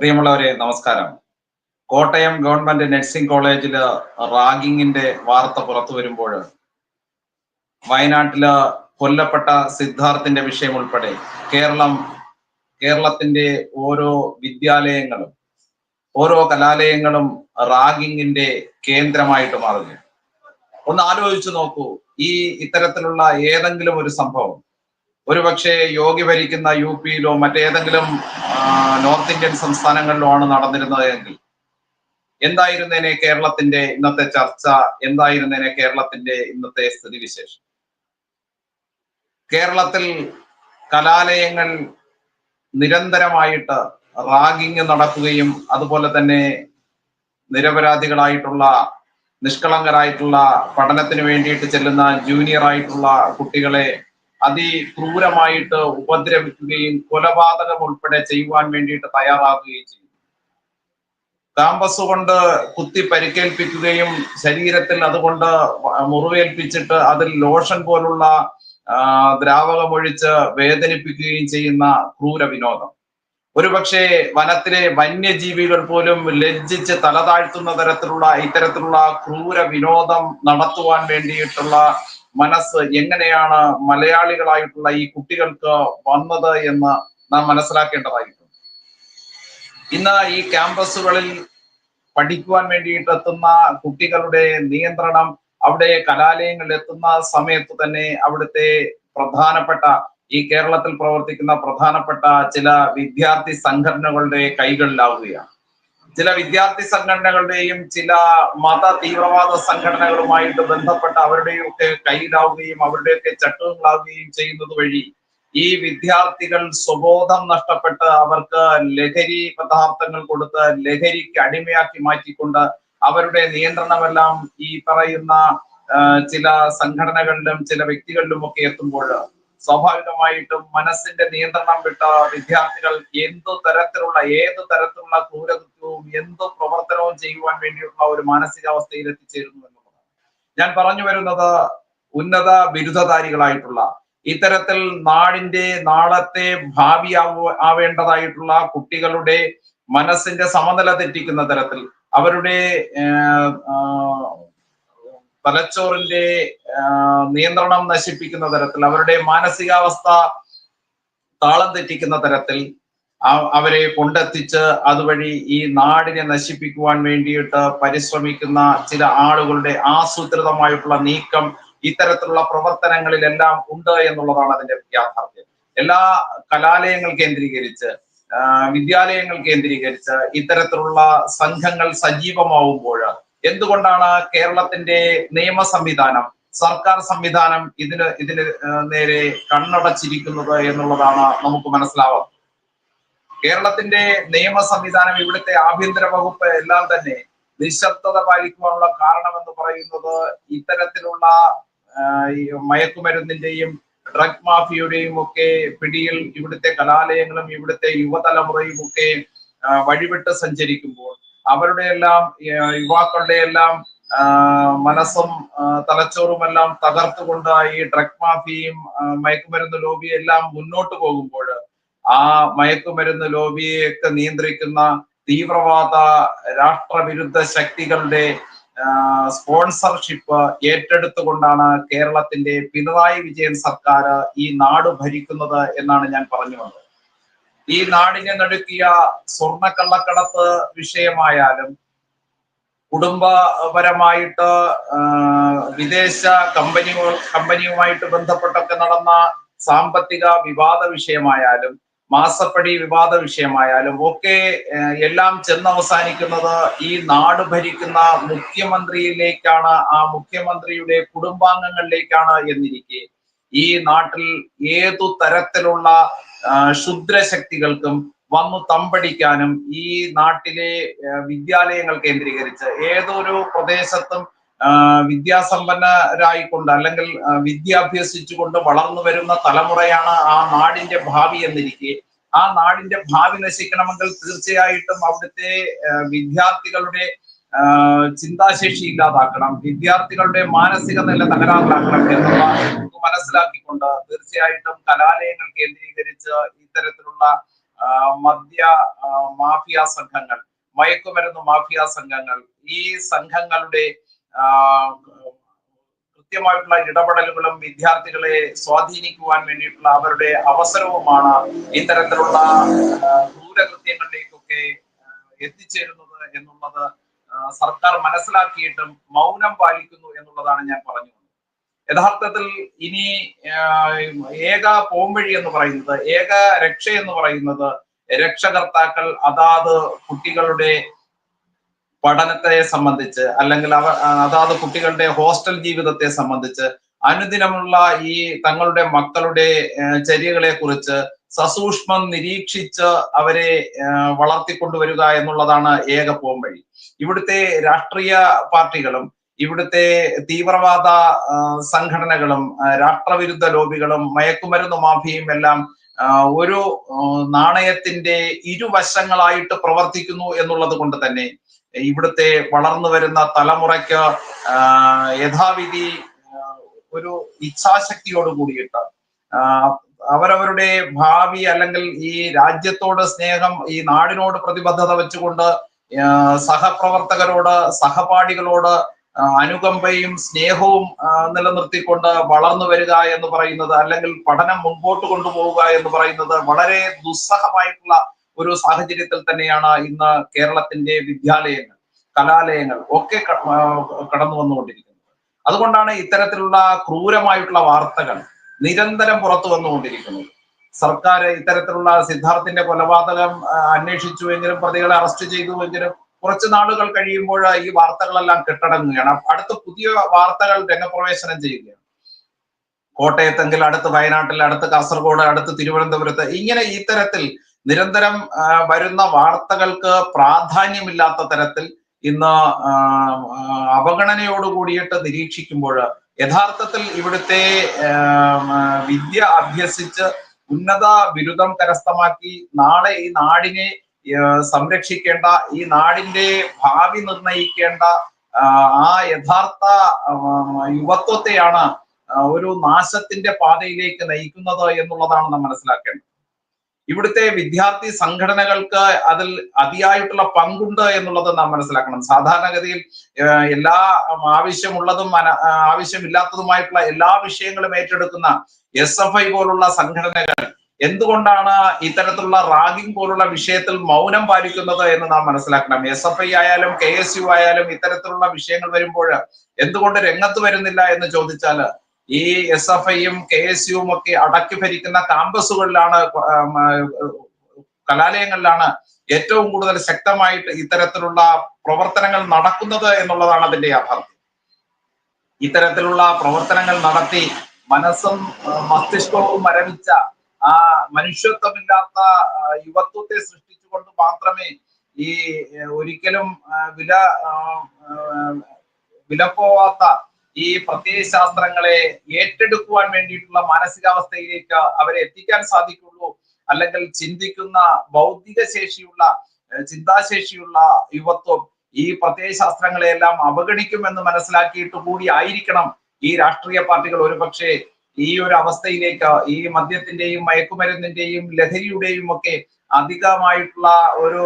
പ്രിയമുള്ളവരെ നമസ്കാരം. Kottayam government nursing കോളേജിൽ റാഗിങ്ങിന്റെ വാർത്ത പുറത്തു വരുമ്പോൾ വയനാട്ടിൽ കൊല്ലപ്പെട്ട സിദ്ധാർത്ഥിന്റെ വിഷയം ഉൾപ്പെടെ കേരളം കേരളത്തിന്റെ ഓരോ വിദ്യാലയങ്ങളും ഓരോ കലാലയങ്ങളും റാഗിങ്ങിന്റെ കേന്ദ്രമായിട്ട് മാറുന്നു. ഒന്ന് ആലോചിച്ചു നോക്കൂ. ഈ ഇത്തരത്തിലുള്ള ഏതെങ്കിലും ഒരു സംഭവം ഒരുപക്ഷെ യോഗി ഭരിക്കുന്ന യു പിയിലോ മറ്റേതെങ്കിലും നോർത്ത് ഇന്ത്യൻ സംസ്ഥാനങ്ങളിലോ ആണ് നടന്നിരുന്നത് എങ്കിൽ. എന്തായിരുന്നേനെ കേരളത്തിന്റെ ഇന്നത്തെ ചർച്ച? എന്തായിരുന്നേനെ കേരളത്തിന്റെ ഇന്നത്തെ സ്ഥിതിവിശേഷം? കേരളത്തിൽ കലാലയങ്ങൾ നിരന്തരമായിട്ട് റാഗിങ് നടക്കുകയും അതുപോലെ തന്നെ നിരപരാധികളായിട്ടുള്ള നിഷ്കളങ്കരായിട്ടുള്ള പഠനത്തിന് വേണ്ടിയിട്ട് ചെല്ലുന്ന ജൂനിയർ ആയിട്ടുള്ള കുട്ടികളെ അതിക്രൂരമായിട്ട് ഉപദ്രവിക്കുകയും കൊലപാതകം ഉൾപ്പെടെ ചെയ്യുവാൻ വേണ്ടിയിട്ട് തയ്യാറാകുകയും ചെയ്യും കാമ്പസ് കൊണ്ട് കുത്തി പരിക്കേൽപ്പിക്കുകയും ശരീരത്തിൽ അതുകൊണ്ട് മുറിവേൽപ്പിച്ചിട്ട് അതിൽ ലോഷൻ പോലുള്ള ദ്രാവകമൊഴിച്ച് വേദനിപ്പിക്കുകയും ചെയ്യുന്ന ക്രൂര വിനോദം. ഒരുപക്ഷെ വനത്തിലെ വന്യജീവികൾ പോലും ലജ്ജിച്ച് തലതാഴ്ത്തുന്ന തരത്തിലുള്ള ഇത്തരത്തിലുള്ള ക്രൂര വിനോദം നടത്തുവാൻ വേണ്ടിയിട്ടുള്ള മനസ്സ് എങ്ങനെയാണ് മലയാളികളായിട്ടുള്ള ഈ കുട്ടികൾക്ക് വന്നത് എന്ന് നാം മനസ്സിലാക്കേണ്ടതായിട്ടുണ്ട്. ഇന്ന് ഈ ക്യാമ്പസുകളിൽ പഠിക്കുവാൻ വേണ്ടിയിട്ട് എത്തുന്ന കുട്ടികളുടെ നിയന്ത്രണം അവിടെ കലാലയങ്ങളിൽ എത്തുന്ന സമയത്ത് തന്നെ അവിടുത്തെ പ്രധാനപ്പെട്ട ഈ കേരളത്തിൽ പ്രവർത്തിക്കുന്ന പ്രധാനപ്പെട്ട ചില വിദ്യാർത്ഥി സംഘടനകളുടെ കൈകളിലാവുകയാണ്. ചില വിദ്യാർത്ഥി സംഘടനകളുടെയും ചില മത തീവ്രവാദ സംഘടനകളുമായിട്ട് ബന്ധപ്പെട്ട അവരുടെയൊക്കെ കയ്യിലാവുകയും അവരുടെയൊക്കെ ചട്ടങ്ങളാവുകയും ചെയ്യുന്നത് വഴി ഈ വിദ്യാർത്ഥികൾ സ്വബോധം നഷ്ടപ്പെട്ട് അവർക്ക് ലഹരി പദാർത്ഥങ്ങൾ കൊടുത്ത് ലഹരിക്ക് അടിമയാക്കി മാറ്റിക്കൊണ്ട് അവരുടെ നിയന്ത്രണമെല്ലാം ഈ പറയുന്ന ചില സംഘടനകളിലും ചില വ്യക്തികളിലും ഒക്കെ എത്തുമ്പോൾ സ്വാഭാവികമായിട്ടും മനസ്സിന്റെ നിയന്ത്രണം വിട്ട വിദ്യാർത്ഥികൾ എന്തു തരത്തിലുള്ള ഏത് തരത്തിലുള്ള ക്രൂരകൃത്യവും എന്തു പ്രവർത്തനവും ചെയ്യുവാൻ വേണ്ടിയുള്ള ഒരു മാനസികാവസ്ഥയിൽ എത്തിച്ചേരുന്നു എന്നുള്ളതാണ്. ഞാൻ പറഞ്ഞു വരുന്നത് ഉന്നത ബിരുദധാരികളായിട്ടുള്ള ഇത്തരത്തിൽ നാടിന്റെ നാളത്തെ ഭാവി ആവേണ്ടതായിട്ടുള്ള കുട്ടികളുടെ മനസ്സിന്റെ സമനില തെറ്റിക്കുന്ന തരത്തിൽ അവരുടെ തലച്ചോറിന്റെ നിയന്ത്രണം നശിപ്പിക്കുന്ന തരത്തിൽ അവരുടെ മാനസികാവസ്ഥ താളം തെറ്റിക്കുന്ന തരത്തിൽ അവരെ കൊണ്ടെത്തിച്ച് അതുവഴി ഈ നാടിനെ നശിപ്പിക്കുവാൻ വേണ്ടിയിട്ട് പരിശ്രമിക്കുന്ന ചില ആളുകളുടെ ആസൂത്രിതമായിട്ടുള്ള നീക്കം ഇത്തരത്തിലുള്ള പ്രവർത്തനങ്ങളിലെല്ലാം ഉണ്ട് എന്നുള്ളതാണ് അതിന്റെ യാഥാർത്ഥ്യം. എല്ലാ കലാലയങ്ങൾ കേന്ദ്രീകരിച്ച് വിദ്യാലയങ്ങൾ കേന്ദ്രീകരിച്ച് ഇത്തരത്തിലുള്ള സംഘങ്ങൾ സജീവമാവുമ്പോൾ എന്തുകൊണ്ടാണ് കേരളത്തിന്റെ നിയമ സംവിധാനം സർക്കാർ സംവിധാനം ഇതിന് ഇതിന് നേരെ കണ്ണടച്ചിരിക്കുന്നത് എന്നുള്ളതാണ് നമുക്ക് മനസ്സിലാവാം കേരളത്തിന്റെ നിയമ സംവിധാനം ഇവിടുത്തെ ആഭ്യന്തര വകുപ്പ് എല്ലാം തന്നെ നിശബ്ദത പാലിക്കുവാനുള്ള കാരണം എന്ന് പറയുന്നത് ഇത്തരത്തിലുള്ള മയക്കുമരുന്നിന്റെയും ഡ്രഗ് മാഫിയുടെയും ഒക്കെ പിടിയിൽ ഇവിടുത്തെ കലാലയങ്ങളും ഇവിടുത്തെ യുവതലമുറയും ഒക്കെ വഴിവിട്ട് സഞ്ചരിക്കുമ്പോൾ അവരുടെ എല്ലാം യുവാക്കളുടെ എല്ലാം മനസ്സും തലച്ചോറുമെല്ലാം തകർത്തുകൊണ്ട് ഈ ഡ്രഗ് മാഫിയും മയക്കുമരുന്ന് ലോബിയും എല്ലാം മുന്നോട്ട് പോകുമ്പോൾ ആ മയക്കുമരുന്ന് ലോബിയെയൊക്കെ നിയന്ത്രിക്കുന്ന തീവ്രവാദ രാഷ്ട്രവിരുദ്ധ ശക്തികളുടെ സ്പോൺസർഷിപ്പ് ഏറ്റെടുത്തുകൊണ്ടാണ് കേരളത്തിന്റെ പിണറായി വിജയൻ സർക്കാർ ഈ നാട് ഭരിക്കുന്നത് എന്നാണ് ഞാൻ പറഞ്ഞു വന്നത്. ഈ നാടിനെ നടുക്കിയ സ്വർണക്കള്ളക്കടത്ത് വിഷയമായാലും കുടുംബപരമായിട്ട് വിദേശ കമ്പനികൾ കമ്പനിയുമായിട്ട് ബന്ധപ്പെട്ടൊക്കെ നടന്ന സാമ്പത്തിക വിവാദ വിഷയമായാലും മാസപ്പടി വിവാദ വിഷയമായാലും ഒക്കെ എല്ലാം ചെന്ന് അവസാനിക്കുന്നത് ഈ നാട് ഭരിക്കുന്ന മുഖ്യമന്ത്രിയിലേക്കാണ് ആ മുഖ്യമന്ത്രിയുടെ കുടുംബാംഗങ്ങളിലേക്കാണ് എന്നിരിക്കെ ഈ നാട്ടിൽ ഏതു തരത്തിലുള്ള ശുദ്രശക്തികൾക്കും വന്നു തമ്പടിക്കാനും ഈ നാട്ടിലെ വിദ്യാലയങ്ങൾ കേന്ദ്രീകരിച്ച് ഏതൊരു പ്രദേശത്തും വിദ്യാസമ്പന്നരായിക്കൊണ്ട് അല്ലെങ്കിൽ വിദ്യ അഭ്യസിച്ചുകൊണ്ട് വളർന്നു വരുന്ന തലമുറയാണ് ആ നാടിന്റെ ഭാവി എന്നിരിക്കെ. ആ നാടിന്റെ ഭാവി നശിക്കണമെങ്കിൽ തീർച്ചയായിട്ടും അവിടുത്തെ വിദ്യാർത്ഥികളുടെ ചിന്താശേഷി ഇല്ലാതാക്കണം. വിദ്യാർത്ഥികളുടെ മാനസിക നില തകരാറിലാക്കണം എന്നുള്ള മനസ്സിലാക്കിക്കൊണ്ട് തീർച്ചയായിട്ടും കലാലയങ്ങൾ കേന്ദ്രീകരിച്ച് ഇത്തരത്തിലുള്ള മദ്യ മാഫിയ സംഘങ്ങൾ മയക്കുമരുന്ന് മാഫിയ സംഘങ്ങൾ ഈ സംഘങ്ങളുടെ കൃത്യമായിട്ടുള്ള ഇടപെടലുകളും വിദ്യാർത്ഥികളെ സ്വാധീനിക്കുവാൻ വേണ്ടിയിട്ടുള്ള അവരുടെ അവസരവുമാണ് ഇത്തരത്തിലുള്ള ക്രൂരകൃത്യങ്ങളിലേക്കൊക്കെ എത്തിച്ചേരുന്നത് എന്നുള്ളത് സർക്കാർ മനസ്സിലാക്കിയിട്ടും മൗനം പാലിക്കുന്നു എന്നുള്ളതാണ് ഞാൻ പറഞ്ഞു യഥാർത്ഥത്തിൽ ഇനി ഏക പോംവഴി എന്ന് പറയുന്നത് ഏക രക്ഷ എന്ന് പറയുന്നത് രക്ഷകർത്താക്കൾ അതാത് കുട്ടികളുടെ പഠനത്തെ സംബന്ധിച്ച് അല്ലെങ്കിൽ അവ അതാത് കുട്ടികളുടെ ഹോസ്റ്റൽ ജീവിതത്തെ സംബന്ധിച്ച് അനുദിനമുള്ള ഈ തങ്ങളുടെ മക്കളുടെ ചര്യകളെ കുറിച്ച് സസൂക്ഷ്മം നിരീക്ഷിച്ച് അവരെ വളർത്തിക്കൊണ്ടുവരിക എന്നുള്ളതാണ് ഏക പോംവഴി. ഇവിടുത്തെ രാഷ്ട്രീയ പാർട്ടികളും ഇവിടുത്തെ തീവ്രവാദ സംഘടനകളും രാഷ്ട്രവിരുദ്ധ ലോബികളും മയക്കുമരുന്ന് മാഫിയയും എല്ലാം ഒരു നാണയത്തിന്റെ ഇരുവശങ്ങളായിട്ട് പ്രവർത്തിക്കുന്നു എന്നുള്ളത് കൊണ്ട് തന്നെ ഇവിടുത്തെ വളർന്നു വരുന്ന തലമുറയ്ക്ക് യഥാവിധി ഒരു ഇച്ഛാശക്തിയോട് കൂടിയിട്ട് അവരവരുടെ ഭാവി അല്ലെങ്കിൽ ഈ രാജ്യത്തോട് സ്നേഹം ഈ നാടിനോട് പ്രതിബദ്ധത വെച്ചുകൊണ്ട് സഹപ്രവർത്തകരോട് സഹപാഠികളോട് അനുകമ്പയും സ്നേഹവും നിലനിർത്തിക്കൊണ്ട് വളർന്നു വരിക എന്ന് പറയുന്നത് അല്ലെങ്കിൽ പഠനം മുൻപോട്ട് കൊണ്ടുപോവുക എന്ന് പറയുന്നത് വളരെ ദുസ്സഹമായിട്ടുള്ള ഒരു സാഹചര്യത്തിൽ തന്നെയാണ് ഇന്ന് കേരളത്തിന്റെ വിദ്യാലയങ്ങൾ കലാലയങ്ങൾ ഒക്കെ കടന്നു വന്നുകൊണ്ടിരിക്കുന്നത്. അതുകൊണ്ടാണ് ഇത്തരത്തിലുള്ള ക്രൂരമായിട്ടുള്ള വാർത്തകൾ നിരന്തരം പുറത്തു വന്നുകൊണ്ടിരിക്കുന്നത്. സർക്കാർ ഇത്തരത്തിലുള്ള സിദ്ധാർത്ഥിന്റെ കൊലപാതകം അന്വേഷിച്ചു എങ്കിലും പ്രതികളെ അറസ്റ്റ് ചെയ്തുവെങ്കിലും കുറച്ച് നാളുകൾ കഴിയുമ്പോൾ ഈ വാർത്തകളെല്ലാം കെട്ടടങ്ങുകയാണ്. അടുത്ത പുതിയ വാർത്തകൾ രംഗപ്രവേശനം ചെയ്യുകയാണ്. കോട്ടയത്തെങ്കിൽ അടുത്ത് വയനാട്ടിൽ അടുത്ത് കാസർഗോഡ് അടുത്ത് തിരുവനന്തപുരത്ത് ഇങ്ങനെ ഇത്തരത്തിൽ നിരന്തരം വരുന്ന വാർത്തകൾക്ക് പ്രാധാന്യമില്ലാത്ത തരത്തിൽ ഇന്ന് അവഗണനയോട് കൂടിയിട്ട് നിരീക്ഷിക്കുമ്പോൾ യഥാർത്ഥത്തിൽ ഇവിടുത്തെ വിദ്യ അഭ്യസിച്ച് ഉന്നത ബിരുദം കരസ്ഥമാക്കി നാളെ ഈ നാടിനെ സംരക്ഷിക്കേണ്ട ഈ നാടിന്റെ ഭാവി നിർണയിക്കേണ്ട ആ, യഥാർത്ഥ യുവത്വത്തെയാണ് ഒരു നാശത്തിന്റെ പാതയിലേക്ക് നയിക്കുന്നത് എന്നുള്ളതാണ് നാം മനസ്സിലാക്കേണ്ടത്. ഇവിടുത്തെ വിദ്യാർത്ഥി സംഘടനകൾക്ക് അതിൽ അതിയായിട്ടുള്ള പങ്കുണ്ട് എന്നുള്ളത് നാം മനസ്സിലാക്കണം. സാധാരണഗതിയിൽ എല്ലാ ആവശ്യമുള്ളതും ആവശ്യമില്ലാത്തതുമായിട്ടുള്ള എല്ലാ വിഷയങ്ങളും ഏറ്റെടുക്കുന്ന എസ് എഫ് ഐ പോലുള്ള സംഘടനകൾ എന്തുകൊണ്ടാണ് ഇത്തരത്തിലുള്ള റാഗിംഗ് പോലുള്ള വിഷയത്തിൽ മൗനം പാലിക്കുന്നത് എന്ന് നാം മനസ്സിലാക്കണം. എസ് എഫ് ഐ ആയാലും കെ എസ് യു ആയാലും ഇത്തരത്തിലുള്ള വിഷയങ്ങൾ വരുമ്പോൾ എന്തുകൊണ്ട് രംഗത്ത് വരുന്നില്ല എന്ന് ചോദിച്ചാൽ ഈ എസ് എഫ് ഐയും കെ എസ് യുവും ഒക്കെ അടക്കി ഭരിക്കുന്ന ക്യാമ്പസുകളിലാണ് കലാലയങ്ങളിലാണ് ഏറ്റവും കൂടുതൽ ശക്തമായിട്ട് ഇത്തരത്തിലുള്ള പ്രവർത്തനങ്ങൾ നടക്കുന്നത് എന്നുള്ളതാണ് അതിന്റെ യാഥാർത്ഥ്യം. ഇത്തരത്തിലുള്ള പ്രവർത്തനങ്ങൾ നടത്തി മനസ്സും മസ്തിഷ്കവും മരവിച്ച ആ മനുഷ്യത്വമില്ലാത്ത യുവത്വത്തെ സൃഷ്ടിച്ചുകൊണ്ട് മാത്രമേ ഈ ഒരിക്കലും വില വിലപ്പോവാത്ത ഈ പ്രത്യയശാസ്ത്രങ്ങളെ ഏറ്റെടുക്കുവാൻ വേണ്ടിയിട്ടുള്ള മാനസികാവസ്ഥയിലേക്ക് അവരെ എത്തിക്കാൻ സാധിക്കുള്ളൂ. അല്ലെങ്കിൽ ചിന്തിക്കുന്ന ബൗദ്ധിക ശേഷിയുള്ള ചിന്താശേഷിയുള്ള യുവത്വം ഈ പ്രത്യയശാസ്ത്രങ്ങളെയെല്ലാം അവഗണിക്കുമെന്ന് മനസ്സിലാക്കിയിട്ട് കൂടി ആയിരിക്കണം ഈ രാഷ്ട്രീയ പാർട്ടികൾ ഒരുപക്ഷെ ഈ ഒരു അവസ്ഥയിലേക്ക് ഈ മദ്യത്തിന്റെയും മയക്കുമരുന്നിന്റെയും ലഹരിയുടെയും ഒക്കെ അധികമായിട്ടുള്ള ഒരു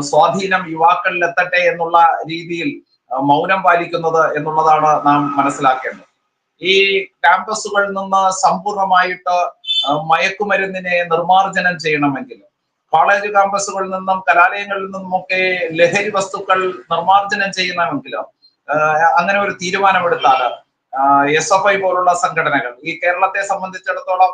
സ്വാധീനം യുവാക്കളിൽ എത്തട്ടെ എന്നുള്ള രീതിയിൽ മൗനം പാലിക്കുന്നത് എന്നുള്ളതാണ് നാം മനസ്സിലാക്കേണ്ടത്. ഈ ക്യാമ്പസുകളിൽ നിന്ന് സമ്പൂർണമായിട്ട് ആ, മയക്കുമരുന്നിനെ നിർമാർജനം ചെയ്യണമെങ്കിൽ കോളേജ് ക്യാമ്പസുകളിൽ നിന്നും കലാലയങ്ങളിൽ നിന്നുമൊക്കെ ലഹരി വസ്തുക്കൾ നിർമാർജനം ചെയ്യണമെങ്കിൽ അങ്ങനെ ഒരു തീരുമാനമെടുത്താൽ എസ് എഫ് ഐ പോലുള്ള സംഘടനകൾ ഈ കേരളത്തെ സംബന്ധിച്ചിടത്തോളം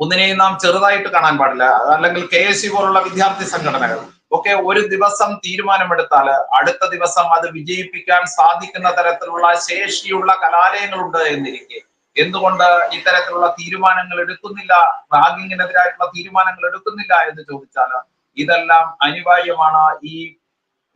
ഒന്നിനെയും നാം ചെറുതായിട്ട് കാണാൻ പാടില്ല. അല്ലെങ്കിൽ കെ എസ് സി പോലുള്ള വിദ്യാർത്ഥി സംഘടനകൾ ഒക്കെ ഒരു ദിവസം തീരുമാനമെടുത്താൽ അടുത്ത ദിവസം അത് വിജയിപ്പിക്കാൻ സാധിക്കുന്ന തരത്തിലുള്ള ശേഷിയുള്ള കലാലയങ്ങളുണ്ട് എന്നിരിക്കെ. എന്തുകൊണ്ട് ഇത്തരത്തിലുള്ള തീരുമാനങ്ങൾ എടുക്കുന്നില്ല? റാഗിങ്ങിനെതിരായിട്ടുള്ള തീരുമാനങ്ങൾ എടുക്കുന്നില്ല എന്ന് ചോദിച്ചാൽ ഇതെല്ലാം അനിവാര്യമാണ്. ഈ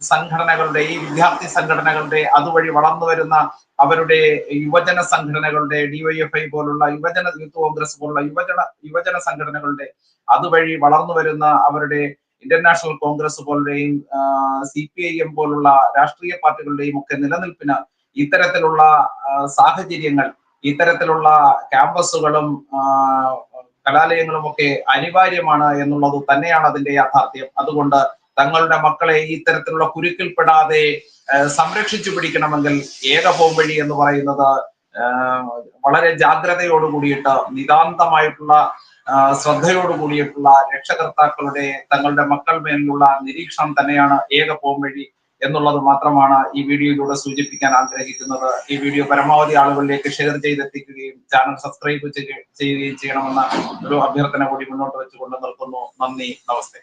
സംഘടനകളുടെ ഈ വിദ്യാർത്ഥി സംഘടനകളുടെ അതുവഴി വളർന്നു വരുന്ന അവരുടെ യുവജന സംഘടനകളുടെ ഡിവൈഎഫ്ഐ പോലുള്ള യുവജന യൂത്ത് കോൺഗ്രസ് പോലുള്ള യുവജന യുവജന സംഘടനകളുടെ അതുവഴി വളർന്നു വരുന്ന അവരുടെ ഇന്ത്യൻ നാഷണൽ കോൺഗ്രസ് പോലെയും സി പി ഐ എം പോലുള്ള രാഷ്ട്രീയ പാർട്ടികളുടെയും ഒക്കെ നിലനിൽപ്പിന് ഇത്തരത്തിലുള്ള സാഹചര്യങ്ങൾ ഇത്തരത്തിലുള്ള ക്യാമ്പസുകളും കലാലയങ്ങളും ഒക്കെ അനിവാര്യമാണ് എന്നുള്ളത് തന്നെയാണ് അതിന്റെ യാഥാർത്ഥ്യം. അതുകൊണ്ട് തങ്ങളുടെ മക്കളെ ഈ തരത്തിലുള്ള കുരുക്കിൽപ്പെടാതെ സംരക്ഷിച്ചു പിടിക്കണമെങ്കിൽ ഏക പോംവഴി എന്ന് പറയുന്നത് വളരെ ജാഗ്രതയോട് കൂടിയിട്ട് നിതാന്തമായിട്ടുള്ള ആ, ശ്രദ്ധയോട് കൂടിയിട്ടുള്ള രക്ഷകർത്താക്കളുടെ തങ്ങളുടെ മക്കൾ മേലുള്ള നിരീക്ഷണം തന്നെയാണ് ഏക പോംവഴി എന്നുള്ളത് മാത്രമാണ് ഈ വീഡിയോയിലൂടെ സൂചിപ്പിക്കാൻ ആഗ്രഹിക്കുന്നത്. ഈ വീഡിയോ പരമാവധി ആളുകളിലേക്ക് ഷെയർ ചെയ്തെത്തിക്കുകയും ചാനൽ സബ്സ്ക്രൈബ് ചെയ്യുകയും ചെയ്യണമെന്ന ഒരു അഭ്യർത്ഥന കൂടി മുന്നോട്ട് വെച്ചുകൊണ്ട് നിർത്തുന്നു. നന്ദി നമസ്തേ.